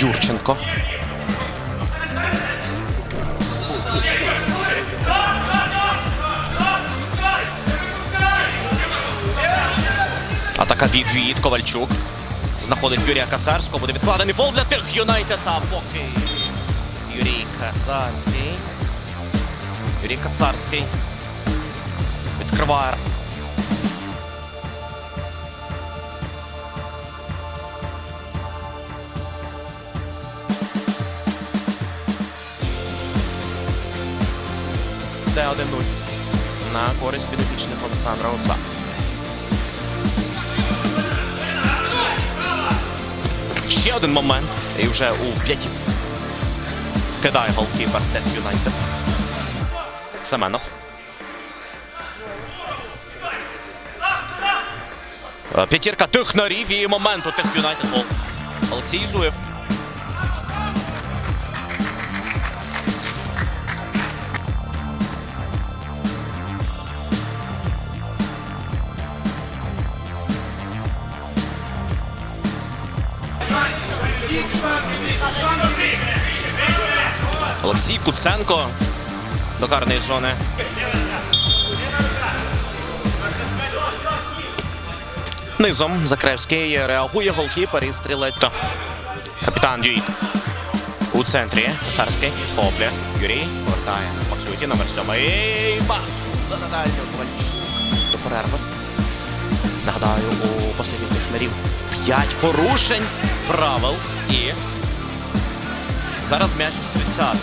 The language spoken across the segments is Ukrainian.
Юрченко. Атака від Ковальчук. Знаходить Юрія Кацарського. Буде відкладений фол для тих Юнайтед. А поки Юрій Кацарський. Юрій Кацарський. Відкриває. Де 1-0 на користь підопічних Олександра Оца. Ще один момент. І вже у п'яті вкидає голкіпер Тет Юнайтед. Семенов. П'ятірка технарів і момент у Тех Юнайтед. Олексій Зуєв. Олексій Куценко до карної зони. Низом Закревський реагує голкіпер і стрілець. Капітан Дюїт. У центрі Царський. Хоплє. Юрій повертає. Максуті номер сьомий. Максута на дальню. Ковальчук. До перерви. Нагадаю, у пасиві технарів 5 порушень правил і Зараз м'яч у стрільця.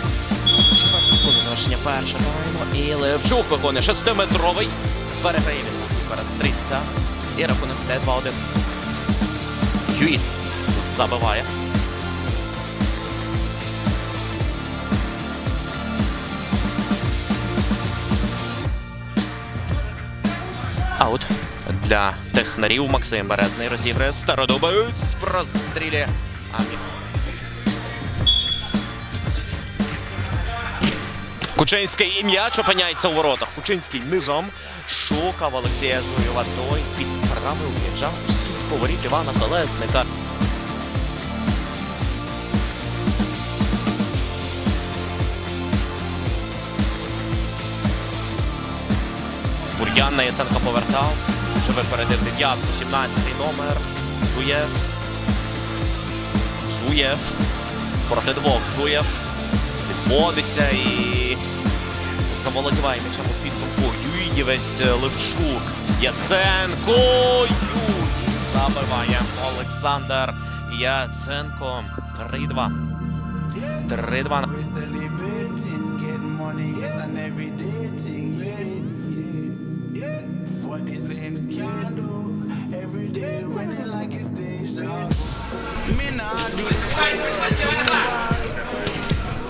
16 секунд завершення першого тайму. І Левчук виконує шестиметровий. Переграє він зараз стрільця. І рахунок стає 2-1. Юїт забиває. Аут для технарів Максим Березний розіграє. А мі- Кучинський і м'яч опиняється у воротах. Кучинський низом шукав Олексія Зуєва. Той підправив м'яча у сітку воріт Івана Колесника. Бур'ян на Яценка повертав. Вже випередив дев'ятку, 17-й номер. Зуєв. Зуєв. Проти двох. Зуєв. Відводиться і заволодіває м'ячем у підсумку. Юїдівець Левчук. Яценко. Юй. Забиває Олександр Яценко. 3-2. 3-2. Celebrating, getting money is an everyday thing. Yeah, yeah, yeah. What these lames can do every day, winning like it's deja. Me nah do this.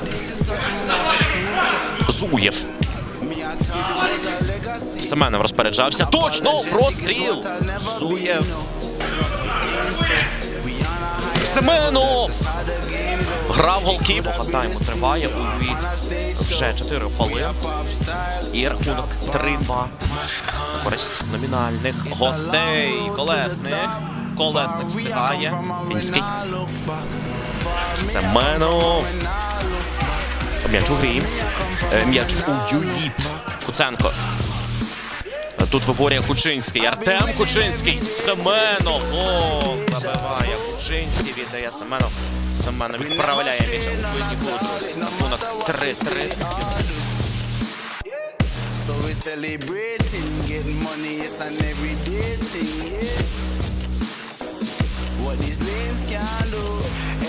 This is something Зуєв. Семенов розпоряджався. Точно! Простріл! Зуєв. Семенов! Грав голкіп. Тайму триває. У від вже 4 фоли. І рахунок 3-2. Користь номінальних гостей. Колесник. Колесник встигає. Мінський. Семенов. М'яч у грі. Е, М'яч у Юїт. Куценко. Тут виборює Кучинський. Артем Кучинський. Семенов. О. Віддає Семенов. Семенов відправляє м'яч у винні Рахунок 3-3. So we celebrating, getting money is an everyday thing. Yeah. What these lanes can do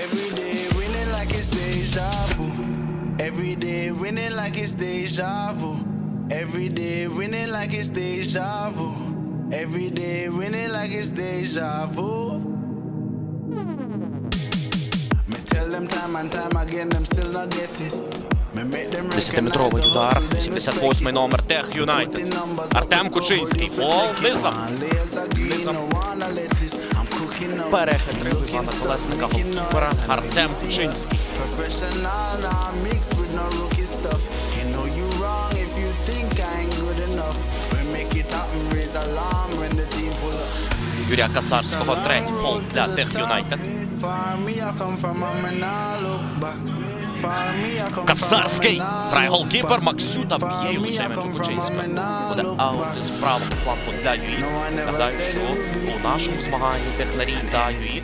every day, winning like it's deja vu. Every day winning like it's deja vu. Every day winning like it's deja vu. Every day winning like it's deja vu. Десятиметровий удар. hustle, they look 88-й like it. номер Тех Юнайтед. Артем Кучинський. Фол низом. Низом. Перехитрив Івана Колесника голкіпера. Артем Кучинський. Юрія Кацарського. Третій фол для Тех Юнайтед. Far me, I come from, not look back. Far me, I come Кацарський грає голкіпер. Максюта б'є і влучає м'яч у Кучинського. Буде аут із правого фланку для Юї. Нагадаю, що у нашому змаганні Технарій та ЮІ